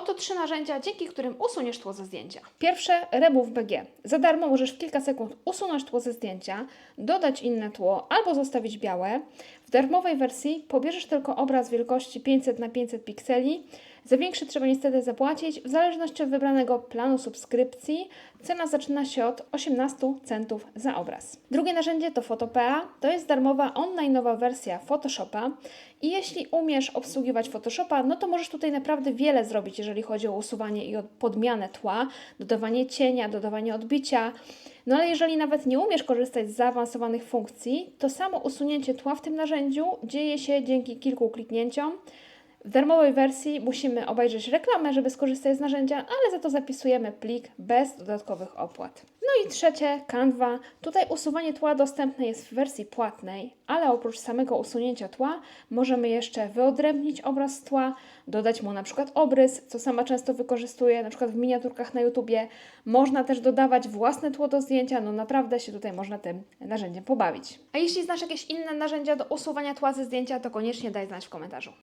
Oto trzy narzędzia, dzięki którym usuniesz tło ze zdjęcia. Pierwsze Remove BG. Za darmo możesz w kilka sekund usunąć tło ze zdjęcia, dodać inne tło albo zostawić białe. W darmowej wersji pobierzesz tylko obraz wielkości 500 na 500 pikseli. Za większy trzeba niestety zapłacić. W zależności od wybranego planu subskrypcji cena zaczyna się od 18 centów za obraz. Drugie narzędzie to Photopea. To jest darmowa online'owa wersja Photoshopa. I jeśli umiesz obsługiwać Photoshopa, no to możesz tutaj naprawdę wiele zrobić, jeżeli chodzi o usuwanie i podmianę tła, dodawanie cienia, dodawanie odbicia. No ale jeżeli nawet nie umiesz korzystać z zaawansowanych funkcji, to samo usunięcie tła w tym narzędziu dzieje się dzięki kilku kliknięciom. W darmowej wersji musimy obejrzeć reklamę, żeby skorzystać z narzędzia, ale za to zapisujemy plik bez dodatkowych opłat. No i trzecie, Canva. Tutaj usuwanie tła dostępne jest w wersji płatnej, ale oprócz samego usunięcia tła możemy jeszcze wyodrębnić obraz tła, dodać mu na przykład obrys, co sama często wykorzystuję, na przykład w miniaturkach na YouTubie. Można też dodawać własne tło do zdjęcia, no naprawdę się tutaj można tym narzędziem pobawić. A jeśli znasz jakieś inne narzędzia do usuwania tła ze zdjęcia, to koniecznie daj znać w komentarzu.